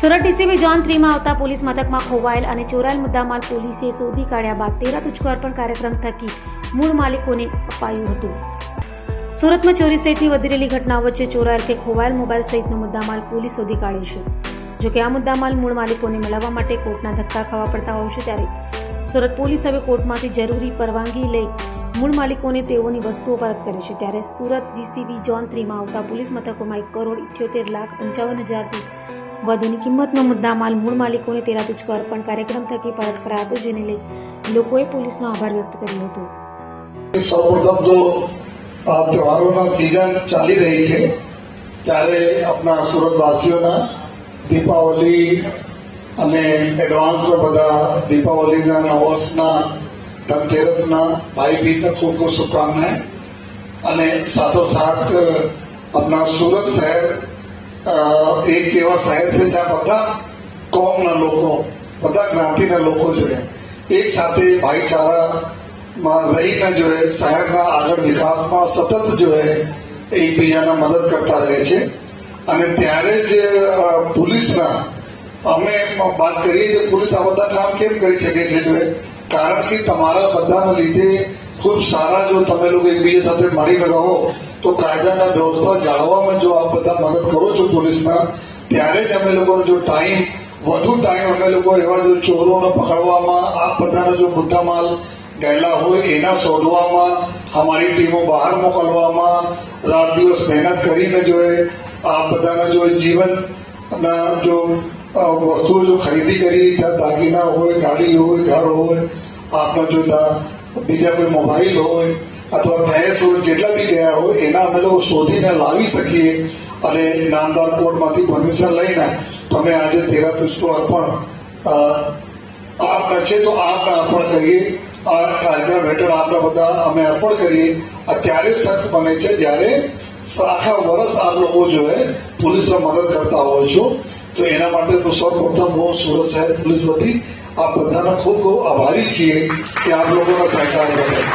Surat DCB John થ્રીમાં આવતા police મથકમાં ખોવાયેલ અને ચોરાયેલ મુદ્દામાલ પોલીસે શોધી કાઢ્યા બાદ તેરા તુચકર્પણ કાર્યક્રમ થકી મૂળ માલિકોને અપાયું હતું. સુરતમાં ચોરી સહિતની વધી રહેલી ઘટનાઓ વચ્ચે ચોરાયેલ કે ખોવાયેલ મોબાઈલ સહિતનો મુદ્દામાલ પોલીસ શોધી કાઢે છે. જોકે આ મુદ્દામાલ મૂળ માલિકોને મેળવવા માટે કોર્ટના ધક્કા ખાવા પડતા હોય છે ત્યારે સુરત પોલીસ હવે કોર્ટમાંથી જરૂરી પરવાનગી લઈ મૂળ માલિકોને તેઓની વસ્તુઓ પરત કરે છે. ત્યારે સુરત ડીસીબી ઝોન થ્રીમાં આવતા પોલીસ મથકોમાં એક કરોડ ઇઠ્યોતેર લાખ પંચાવન હજારથી વધુની કિંમતનો મુદ્દામાલ મૂળ માલિકોને તેના તુચકો અર્પણ કાર્યક્રમ થકી પરત કરાયો જેને લઈ લોકોએ પોલીસનો આભાર વ્યક્ત કર્યો હતો. સૌપ્રથમ તો તહેવારોના સિઝન ચાલી રહી છે. ત્યારે આપણા સુરતવાસીઓના દીપાવલી અને એડવાન્સમાં બધા દીપાવલીના નવર્સના ધનતેરસના ભાઈ બીજના ખૂબ ખૂબ શુભકામનાએ અને સાથોસાથ, આપણા સુરત શહેર એક એવા શહેર છે જ્યાં બધા કોમના લોકો, બધા જ્ઞાતિના લોકો જોઈએ. એક સાથે ભાઈચારામાં રહીને જોઈએ, શહેરના આગળ વિકાસમાં સતત જોઈએ, એકબીજાના મદદ કરતા રહે છે. અને ત્યારે જ પોલીસના અમે વાત કરીએ કે પોલીસ આ બધા કામ કેમ કરી શકે છે? એટલે કારણ કે તમારા બધાના લીધે ખૂબ સારા જો તમે લોકો એકબીજા સાથે મળી રહો, તો કાયદાના વ્યવસ્થા જાળવવામાં જો આપ બધા મદદ કરો છો પોલીસના ત્યારે જ અમે લોકોનો જો ટાઈમ, વધુ ટાઈમ અમે લોકો એવા જો ચોરોને પકડવામાં, આ બધાનો જો મુદ્દામાલ ગયેલા હોય, એના શોધવામાં, અમારી ટીમો બહાર મોકલવામાં, રાત દિવસ મહેનત કરીને જો આ બધાના જો જીવનના જો વસ્તુઓ જો ખરીદી કરી, ત્યાં દાગીના હોય, ગાડી હોય, ઘર હોય, આપણા જો બીજા કોઈ મોબાઈલ હોય અથવા ભેંસ હોય, જેટલા બી ગયા હોય, એના અમે લોકો શોધીને લાવી શકીએ અને નામદાર કોર્ટમાંથી પરમિશન લઈને તમે આજે તેરા તુસ્કો અર્પણ આપના છે તો આપને અર્પણ કરીએ. કાર્યક્રમ હેઠળ આપણા બધા અમે અર્પણ કરીએ. અત્યારે સખ્ત બને છે જ્યારે આખા વર્ષ આપ લોકો જો પોલીસને મદદ કરતા હોય છો. તો એના માટે તો સૌપ્રથમ હું સુરત શહેર પોલીસ વતી આ બધાના ખૂબ ખૂબ આભારી છીએ કે આપ લોકોના સહકાર બને